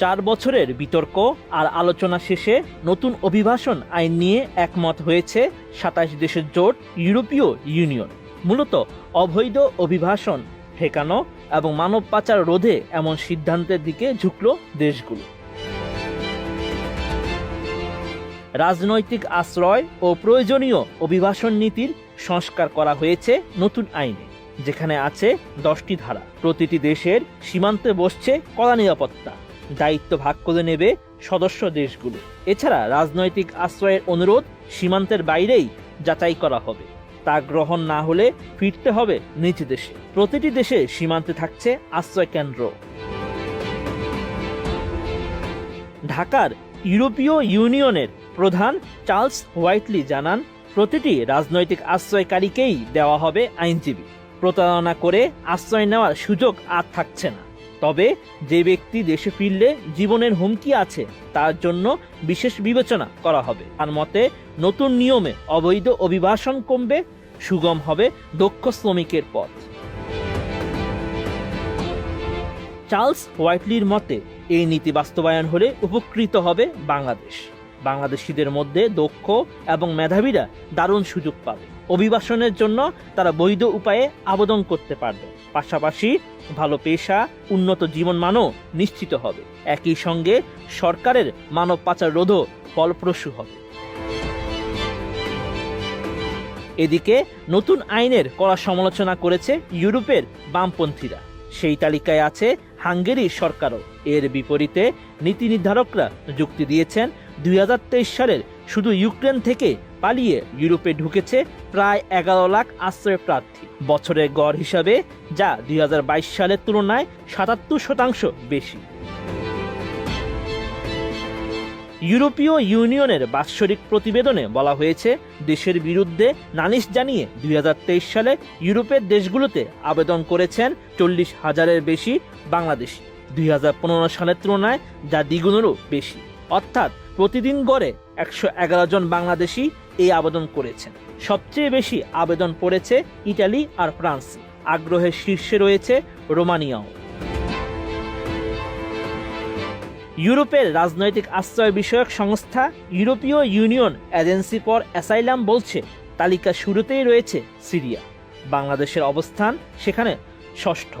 চার বছরের বিতর্ক আর আলোচনা শেষে নতুন অভিবাসন আইন নিয়ে একমত হয়েছে সাতাশ দেশের জোট ইউরোপীয় ইউনিয়ন। মূলত অবৈধ অভিবাসন, ঠেকানো এবং মানব পাচার রোধে এমন সিদ্ধান্তের দিকে ঝুঁকল দেশগুলো। রাজনৈতিক আশ্রয় ও প্রয়োজনীয় অভিবাসন নীতির সংস্কার করা হয়েছে নতুন আইনে, যেখানে আছে দশটি ধারা। প্রতিটি দেশের সীমান্তে বসছে কড়া নিরাপত্তা। দায়িত্ব ভাগ করে নেবে সদস্য দেশগুলো। এছাড়া রাজনৈতিক আশ্রয়ের অনুরোধ সীমান্তের বাইরেই যাচাই করা হবে। তা গ্রহণ না হলে ফিরতে হবে নিজ দেশে। প্রতিটি দেশে সীমান্তে থাকছে আশ্রয় কেন্দ্র। ঢাকার ইউরোপীয় ইউনিয়নের প্রধান চার্লস হোয়াইটলি জানান, প্রতিটি রাজনৈতিক আশ্রয়কারীকেই দেওয়া হবে আইনজীবী। প্রতারণা করে আশ্রয় নেওয়ার সুযোগ আর থাকছে না। তবে যে ব্যক্তি দেশে ফিরলে জীবনের হুমকি আছে, তার জন্য বিশেষ বিবেচনা করা হবে। তার মতে, নতুন নিয়মে অবৈধ অভিবাসন কমবে, সুগম হবে দক্ষ শ্রমিকের পথ। চার্লস হোয়াইটলির মতে, এই নীতি বাস্তবায়ন হলে উপকৃত হবে বাংলাদেশ। বাংলাদেশিদের মধ্যে দক্ষ এবং মেধাবীরা দারুণ সুযোগ পাবে। অভিবাসনের জন্য তারা বৈধ উপায়ে আবেদন করতে পারবে। পাশাপাশি ভালো পেশা, উন্নত জীবনমানও নিশ্চিত হবে। একই সঙ্গে সরকারের মানব পাচার রোধও ফলপ্রসূ হবে। এদিকে নতুন আইনের কড়া সমালোচনা করেছে ইউরোপের বামপন্থীরা। সেই তালিকায় আছে হাঙ্গেরির সরকারও। এর বিপরীতে নীতি নির্ধারকরা যুক্তি দিয়েছেন, দুই হাজার তেইশ সালের শুধু ইউক্রেন থেকে পালিয়ে ইউরোপে ঢুকেছে প্রায় এগারো লাখ আশ্রয় প্রার্থী। বছরের গড় হিসাবে যা দুই হাজার বাইশ সালের তুলনায় সাতাত্তর শতাংশ বেশি। ইউরোপীয় ইউনিয়নের বাৎসরিক প্রতিবেদনে বলা হয়েছে, দেশের বিরুদ্ধে নালিশ জানিয়ে দুই হাজার তেইশ সালে ইউরোপের দেশগুলোতে আবেদন করেছেন চল্লিশ হাজারের বেশি বাংলাদেশি। দুই হাজার পনেরো সালের তুলনায় যা দ্বিগুণেরও বেশি। অর্থাৎ প্রতিদিন গড়ে একশো এগারো জন বাংলাদেশি এই আবেদন করেছেন। সবচেয়ে বেশি আবেদন পড়েছে ইটালি আর ফ্রান্স। আগ্রহের শীর্ষে রয়েছে রোমানিয়াও। ইউরোপের রাজনৈতিক আশ্রয় বিষয়ক সংস্থা ইউরোপীয় ইউনিয়ন এজেন্সি ফর অ্যাসাইলাম বলছে, তালিকা শুরুতেই রয়েছে সিরিয়া। বাংলাদেশের অবস্থান সেখানে ষষ্ঠ।